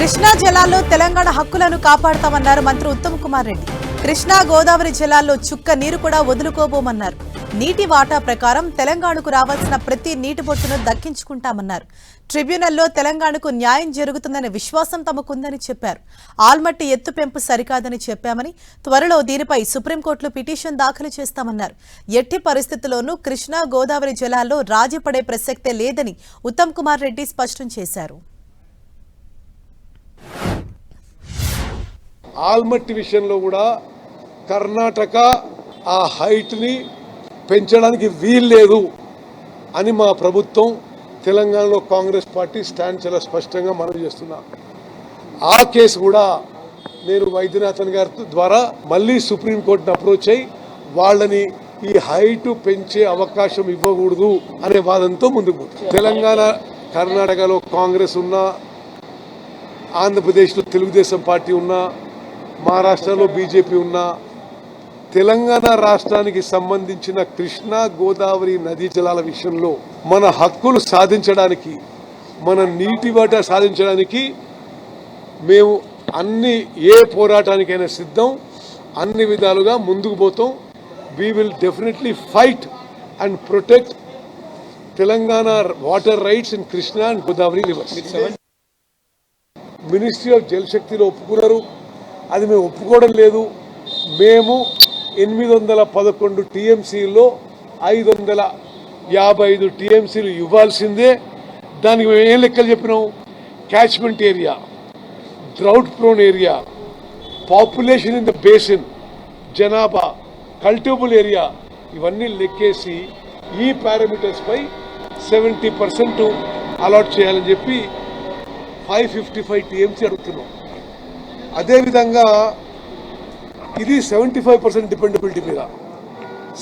కృష్ణా జలాల్లో తెలంగాణ హక్కులను కాపాడతామన్నారు మంత్రి ఉత్తమ్ కుమార్ రెడ్డి. కృష్ణా గోదావరి జలాల్లో చుక్క నీరు కూడా వదులుకోబోమన్నారు. నీటి వాటా ప్రకారం తెలంగాణకు రావాల్సిన ప్రతి నీటి బొట్టును దక్కించుకుంటామన్నారు. ట్రిబ్యునల్లో తెలంగాణకు న్యాయం జరుగుతుందనే విశ్వాసం తమకుందని చెప్పారు. ఆల్మట్టి ఎత్తు పెంపు సరికాదని చెప్పామని త్వరలో దీనిపై సుప్రీంకోర్టులో పిటిషన్ దాఖలు చేస్తామన్నారు. ఎట్టి పరిస్థితుల్లోనూ కృష్ణా గోదావరి జలాల్లో రాజీ పడే ప్రసక్తే లేదని ఉత్తమ్ కుమార్ రెడ్డి స్పష్టం చేశారు. ఆల్మట్టి విషయంలో కూడా కర్ణాటక ఆ హైట్ని పెంచడానికి వీల్లేదు అని మా ప్రభుత్వం తెలంగాణలో కాంగ్రెస్ పార్టీ స్టాండ్ చాలా స్పష్టంగా మనం చేస్తున్నా ఆ కేసు కూడా నేను వైద్యనాథన్ గారి ద్వారా మళ్ళీ సుప్రీంకోర్టును అప్రోచ్ అయ్యి వాళ్ళని ఈ హైట్ పెంచే అవకాశం ఇవ్వకూడదు అనే వాదంతో ముందుకు పోతాం. తెలంగాణ కర్ణాటకలో కాంగ్రెస్ ఉన్నా ఆంధ్రప్రదేశ్లో తెలుగుదేశం పార్టీ ఉన్నా మహారాష్ట్రలో బీజేపీ ఉన్నా తెలంగాణ రాష్ట్రానికి సంబంధించిన కృష్ణా గోదావరి నదీ జలాల విషయంలో మన హక్కులు సాధించడానికి మన నీటి వాటా సాధించడానికి మేము అన్ని ఏ పోరాటానికైనా సిద్ధం అన్ని విధాలుగా ముందుకు పోతాం. We will definitely fight and protect Telangana water rights in Krishna and Godavari rivers ministry of జలశక్తిలో ఒప్పుకున్నారు. అది మేము ఒప్పుకోవడం లేదు. మేము ఎనిమిది వందల పదకొండు టీఎంసీలో ఐదు వందల యాభై ఐదు టీఎంసీలు ఇవ్వాల్సిందే. దానికి మేము ఏం లెక్కలు చెప్పినాము catchment area drought prone area population in the basin జనాభా కల్టిబుల్ ఏరియా ఇవన్నీ లెక్కేసి ఈ పారామీటర్స్పై సెవెంటీ పర్సెంట్ అలాట్ చేయాలని చెప్పి ఫైవ్ ఫిఫ్టీ ఫైవ్ టీఎంసీ అడుగుతున్నాం. అదేవిధంగా ఇది సెవెంటీ ఫైవ్ పర్సెంట్ డిపెండబిలిటీ మీద.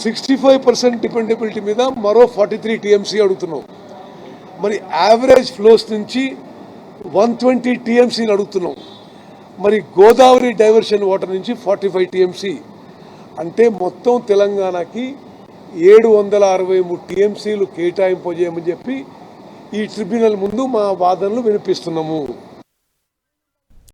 సిక్స్టీ ఫైవ్ పర్సెంట్ డిపెండబిలిటీ మీద మరో ఫార్టీ త్రీ టీఎంసీ అడుగుతున్నాం మరి యావరేజ్ ఫ్లోస్ నుంచి వన్ ట్వంటీ టీఎంసీని అడుగుతున్నాం మరి గోదావరి డైవర్షన్ వాటర్ నుంచి ఫార్టీ ఫైవ్ టీఎంసీ అంటే మొత్తం తెలంగాణకి ఏడు వందల అరవై మూడు టీఎంసీలు కేటాయింపజేయమని చెప్పి ఈ ట్రిబ్యునల్ ముందు మా వాదనలు వినిపిస్తున్నాము.